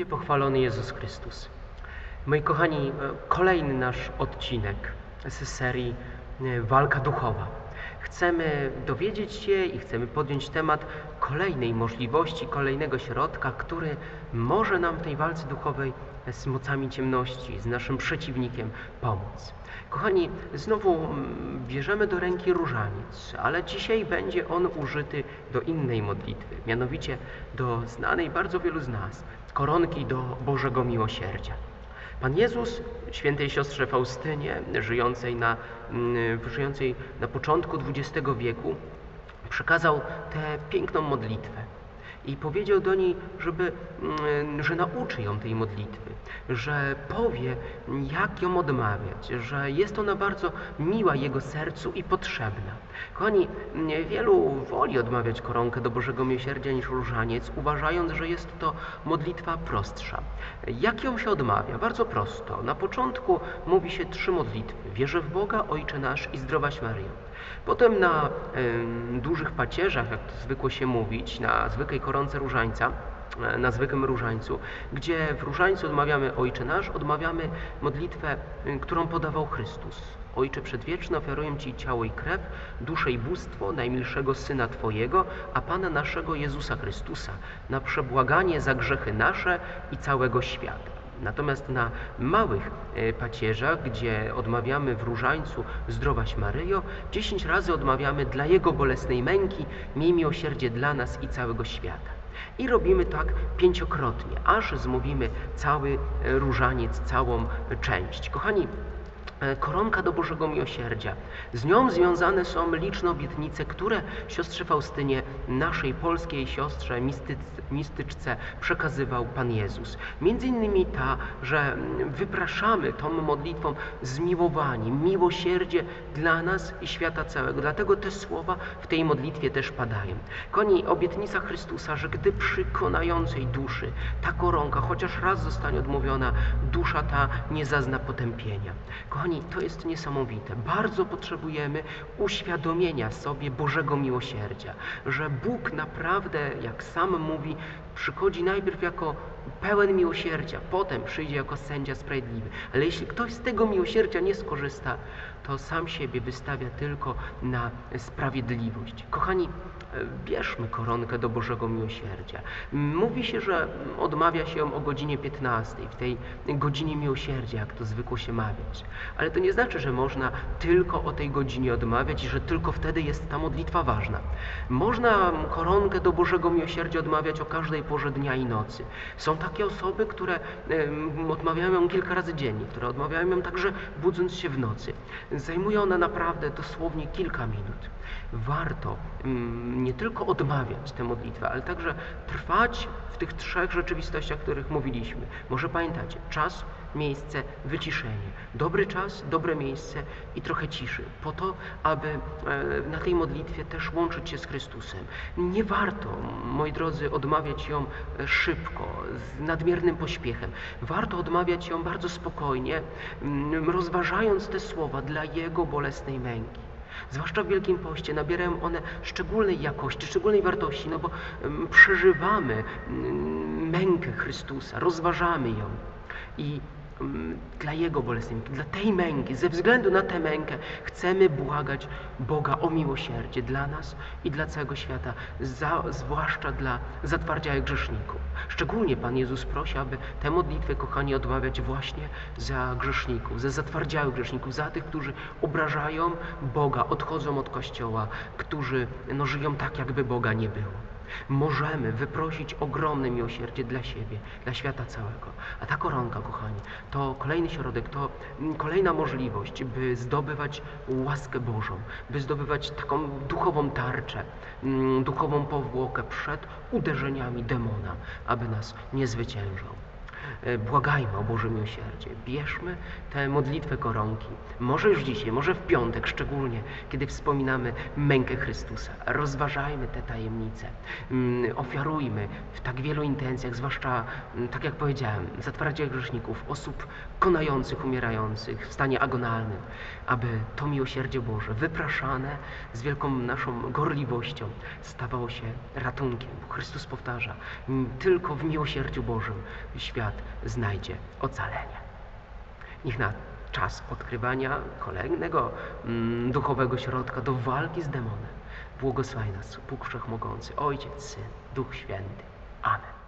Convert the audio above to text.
Będzie pochwalony Jezus Chrystus. Moi kochani, e, kolejny nasz odcinek z serii e, Walka Duchowa. Chcemy dowiedzieć się i chcemy podjąć temat kolejnej możliwości, kolejnego środka, który może nam w tej walce duchowej z mocami ciemności, z naszym przeciwnikiem pomóc. Kochani, znowu mm, bierzemy do ręki różaniec, ale dzisiaj będzie on użyty do innej modlitwy, mianowicie do znanej bardzo wielu z nas, koronki do Bożego Miłosierdzia. Pan Jezus świętej siostrze Faustynie, żyjącej na, mm, żyjącej na początku XX wieku, przekazał tę piękną modlitwę i powiedział do niej, żeby, mm, że nauczy ją tej modlitwy, że powie, jak ją odmawiać, że jest ona bardzo miła Jego sercu i potrzebna. Kochani, wielu woli odmawiać koronkę do Bożego Miłosierdzia niż różaniec, uważając, że jest to modlitwa prostsza. Jak ją się odmawia? Bardzo prosto. Na początku mówi się trzy modlitwy. Wierzę w Boga, Ojcze nasz i zdrowaś Maryjo. Potem na y, dużych pacierzach, jak to zwykło się mówić, na zwykłej koronce różańca, na zwykłym różańcu, gdzie w różańcu odmawiamy Ojcze Nasz, odmawiamy modlitwę, którą podawał Chrystus. Ojcze Przedwieczny, ofiaruję Ci ciało i krew, duszę i bóstwo najmilszego Syna Twojego, a Pana naszego Jezusa Chrystusa, na przebłaganie za grzechy nasze i całego świata. Natomiast na małych e, pacierzach, gdzie odmawiamy w różańcu Zdrowaś Maryjo, dziesięć razy odmawiamy dla Jego bolesnej męki, miej miłosierdzie dla nas i całego świata. I robimy tak pięciokrotnie, aż zmówimy cały e, różaniec, całą część. Kochani, koronka do Bożego Miłosierdzia. Z nią związane są liczne obietnice, które siostrze Faustynie, naszej polskiej siostrze, mistyczce, przekazywał Pan Jezus. Między innymi ta, że wypraszamy tą modlitwą zmiłowanie, miłosierdzie dla nas i świata całego. Dlatego te słowa w tej modlitwie też padają. Koni obietnica Chrystusa, że gdy przy konającej duszy ta koronka chociaż raz zostanie odmówiona, dusza ta nie zazna potępienia. Kochani, Kochani, to jest niesamowite. Bardzo potrzebujemy uświadomienia sobie Bożego miłosierdzia, że Bóg naprawdę, jak sam mówi, przychodzi najpierw jako pełen miłosierdzia, potem przyjdzie jako sędzia sprawiedliwy. Ale jeśli ktoś z tego miłosierdzia nie skorzysta, to sam siebie wystawia tylko na sprawiedliwość. Kochani, bierzmy koronkę do Bożego Miłosierdzia. Mówi się, że odmawia się ją o godzinie 15, w tej godzinie miłosierdzia, jak to zwykło się mawiać. Ale to nie znaczy, że można tylko o tej godzinie odmawiać i że tylko wtedy jest ta modlitwa ważna. Można koronkę do Bożego Miłosierdzia odmawiać o każdej porze dnia i nocy. Są takie osoby, które odmawiają ją kilka razy dziennie, które odmawiają ją także budząc się w nocy. Zajmuje ona naprawdę dosłownie kilka minut. Warto nie tylko odmawiać tę modlitwę, ale także trwać w tych trzech rzeczywistościach, o których mówiliśmy. Może pamiętacie, czas, miejsce, wyciszenie. Dobry czas, dobre miejsce i trochę ciszy, po to, aby e, na tej modlitwie też łączyć się z Chrystusem. Nie warto, moi drodzy, odmawiać ją e, szybko, z nadmiernym pośpiechem. Warto odmawiać ją bardzo spokojnie, mm, rozważając te słowa dla Jego bolesnej męki. Zwłaszcza w Wielkim Poście nabierają one szczególnej jakości, szczególnej wartości, no bo przeżywamy mękę Chrystusa, rozważamy ją i dla Jego bolesnej dla tej męki, ze względu na tę mękę chcemy błagać Boga o miłosierdzie dla nas i dla całego świata, za, zwłaszcza dla zatwardziałych grzeszników. Szczególnie Pan Jezus prosi, aby tę modlitwę, kochani, odmawiać właśnie za grzeszników, za zatwardziałych grzeszników, za tych, którzy obrażają Boga, odchodzą od Kościoła, którzy no, żyją tak, jakby Boga nie było. Możemy wyprosić ogromne miłosierdzie dla siebie, dla świata całego. A ta koronka, kochani, to kolejny środek, to kolejna możliwość, by zdobywać łaskę Bożą, by zdobywać taką duchową tarczę, duchową powłokę przed uderzeniami demona, aby nas nie zwyciężał. E, Błagajmy o Boże miłosierdzie. Bierzmy tę modlitwę koronki. Może już dzisiaj, może w piątek szczególnie, kiedy wspominamy mękę Chrystusa. Rozważajmy te tajemnice. Mm, Ofiarujmy w tak wielu intencjach, zwłaszcza, mm, tak jak powiedziałem, za twardzie grzeszników, osób konających, umierających, w stanie agonalnym, aby to miłosierdzie Boże, wypraszane z wielką naszą gorliwością, stawało się ratunkiem. Bo Chrystus powtarza, "M, tylko w miłosierdziu Bożym świat znajdzie ocalenie. Niech na czas odkrywania kolejnego mm, duchowego środka do walki z demonem błogosławi nas Bóg Wszechmogący, Ojciec, Syn, Duch Święty. Amen.